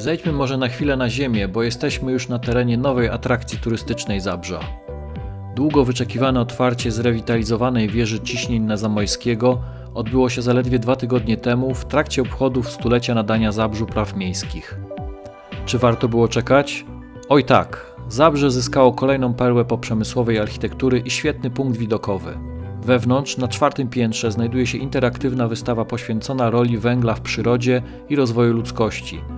Zejdźmy może na chwilę na ziemię, bo jesteśmy już na terenie nowej atrakcji turystycznej Zabrza. Długo wyczekiwane otwarcie zrewitalizowanej wieży ciśnień na Zamojskiego odbyło się zaledwie dwa tygodnie temu w trakcie obchodów stulecia nadania Zabrzu praw miejskich. Czy warto było czekać? Oj tak, Zabrze zyskało kolejną perłę poprzemysłowej architektury i świetny punkt widokowy. Wewnątrz, na czwartym piętrze, znajduje się interaktywna wystawa poświęcona roli węgla w przyrodzie i rozwoju ludzkości –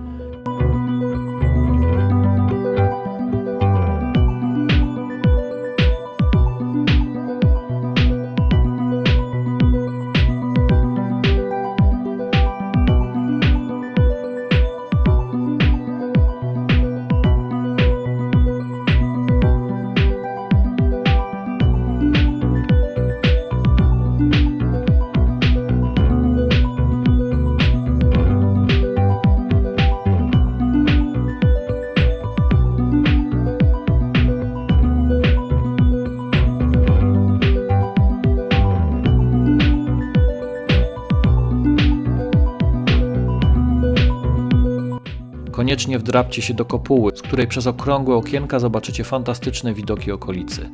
Koniecznie wdrapcie się do kopuły, z której przez okrągłe okienka zobaczycie fantastyczne widoki okolicy.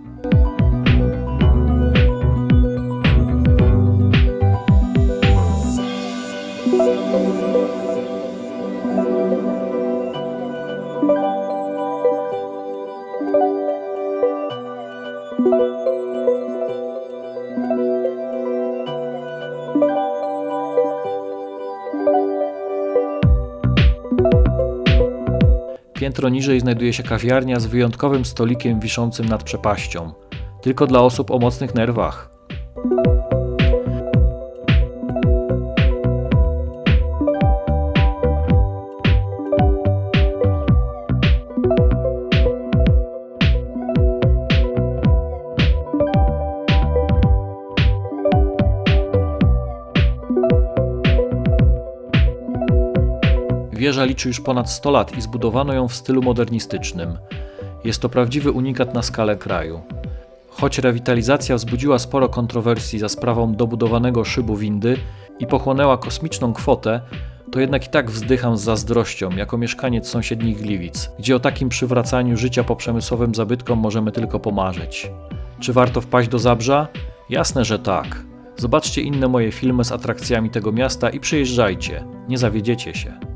Piętro niżej znajduje się kawiarnia z wyjątkowym stolikiem wiszącym nad przepaścią. Tylko dla osób o mocnych nerwach. Wieża liczy już ponad 100 lat i zbudowano ją w stylu modernistycznym. Jest to prawdziwy unikat na skalę kraju. Choć rewitalizacja wzbudziła sporo kontrowersji za sprawą dobudowanego szybu windy i pochłonęła kosmiczną kwotę, to jednak i tak wzdycham z zazdrością jako mieszkaniec sąsiednich Gliwic, gdzie o takim przywracaniu życia po przemysłowym zabytkom możemy tylko pomarzyć. Czy warto wpaść do Zabrza? Jasne, że tak. Zobaczcie inne moje filmy z atrakcjami tego miasta i przyjeżdżajcie, nie zawiedziecie się.